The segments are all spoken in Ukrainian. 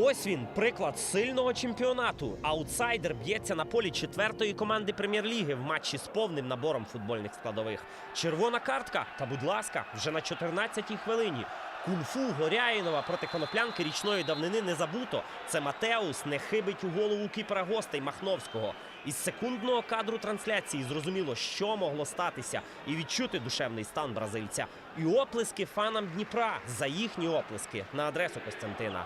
Ось він, приклад сильного чемпіонату. Аутсайдер б'ється на полі четвертої команди прем'єр-ліги в матчі з повним набором футбольних складових. Червона картка, та будь ласка, вже на 14-й хвилині. Кунг-фу Горяїнова проти коноплянки річної давнини не забуто. Це Матеус не хибить у голову кіпера гостей Махновського. Із секундного кадру трансляції зрозуміло, що могло статися, і відчути душевний стан бразильця. І оплески фанам Дніпра за їхні оплески на адресу Костянтина.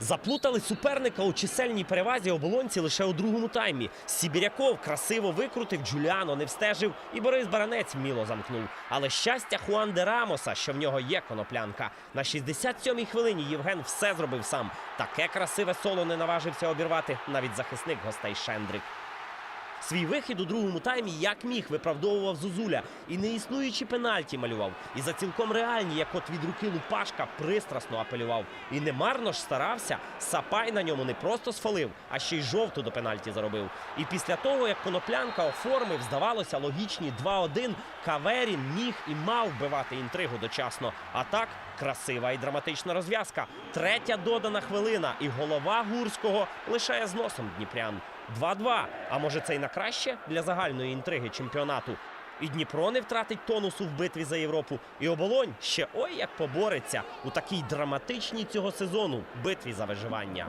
Заплутали суперника у чисельній перевазі оболонці лише у другому таймі. Сібіряков красиво викрутив, Джуліано не встежив, і Борис Баранець вміло замкнув. Але щастя Хуан де Рамоса, що в нього є коноплянка. На 67-й хвилині Євген все зробив сам. Таке красиве соло не наважився обірвати навіть захисник гостей Шендрик. Свій вихід у другому таймі як міг виправдовував Зузуля і неіснуючі пенальті малював. І за цілком реальні, як от від руки Лупашка, пристрасно апелював. І немарно ж старався. Сапай на ньому не просто сфалив, а ще й жовту до пенальті заробив. І після того, як коноплянка оформив, здавалося, логічні 2-1, Каверін міг і мав вбивати інтригу дочасно. А так, красива і драматична розв'язка. Третя додана хвилина, і голова Гурського лишає з носом Дніпрян. 2-2. А може це й на краще для загальної інтриги чемпіонату. І Дніпро не втратить тонусу в битві за Європу. І оболонь ще ой як побореться у такій драматичній цього сезону битві за виживання.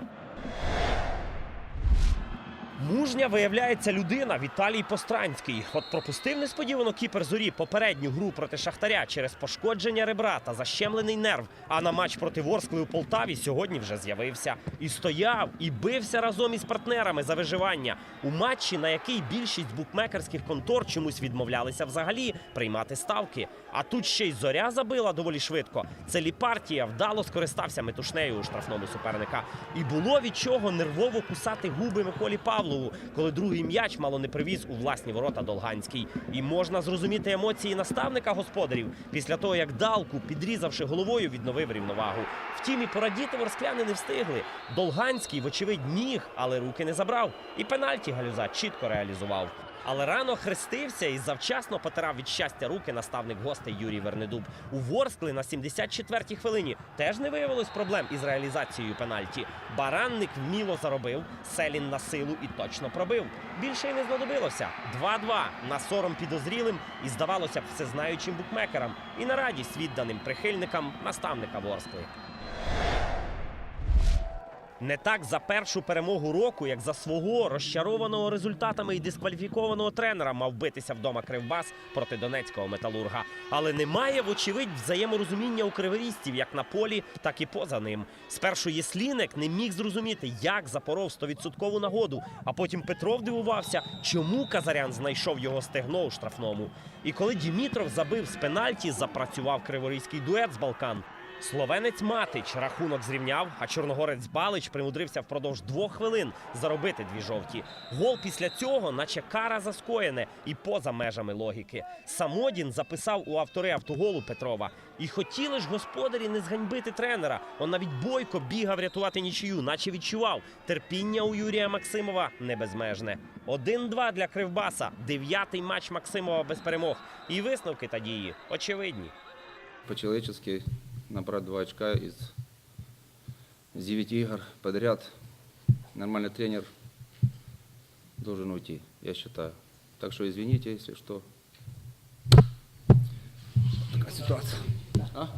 Мужня виявляється людина Віталій Постранський. От пропустив несподівано кіпер зорі попередню гру проти Шахтаря через пошкодження ребра та защемлений нерв. А на матч проти Ворскли у Полтаві сьогодні вже з'явився. І стояв, і бився разом із партнерами за виживання у матчі, на який більшість букмекерських контор чомусь відмовлялися взагалі приймати ставки. А тут ще й зоря забила доволі швидко. Це Ліпартія вдало скористався метушнею у штрафному суперника. І було від чого нервово кусати губи Миколі Павлову, коли другий м'яч мало не привіз у власні ворота Долганський. І можна зрозуміти емоції наставника господарів після того, як Далку, підрізавши головою, відновив рівновагу. Втім, і порадіти ворскляни не встигли. Долганський, вочевидь, ніг, але руки не забрав. І пенальті галюза чітко реалізував. Але рано хрестився і завчасно потирав від щастя руки наставник гостей Юрій Вернедуб. У Ворскли на 74-й хвилині теж не виявилось проблем із реалізацією пенальті. Баранник вміло заробив, Селін на силу і точно пробив. Більше й не знадобилося. 2-2 на сором підозрілим і здавалося б всезнаючим букмекерам і на радість відданим прихильникам наставника Ворскли. Не так за першу перемогу року, як за свого розчарованого результатами і дискваліфікованого тренера мав битися вдома Кривбас проти донецького металурга. Але немає, вочевидь, взаєморозуміння у криворізців як на полі, так і поза ним. Спершу Єслінек не міг зрозуміти, як запоров 100% нагоду. А потім Петров дивувався, чому Казарян знайшов його стегно у штрафному. І коли Дімітров забив з пенальті, запрацював криворізький дует з Балкан. Словенець Матич рахунок зрівняв, а чорногорець Балич примудрився впродовж двох хвилин заробити дві жовті. Гол після цього, наче кара за скоєне, і поза межами логіки. Самодін записав у автори автоголу Петрова. І хотіли ж господарі не зганьбити тренера. Он навіть бойко бігав рятувати нічию, наче відчував. Терпіння у Юрія Максимова не безмежне. 1-2 для Кривбаса. Дев'ятий матч Максимова без перемог. І висновки та дії очевидні. по-человечески набрать два очка из 9 игр подряд. Нормальный тренер должен уйти, я считаю. Так что извините, если что. Такая ситуация. А?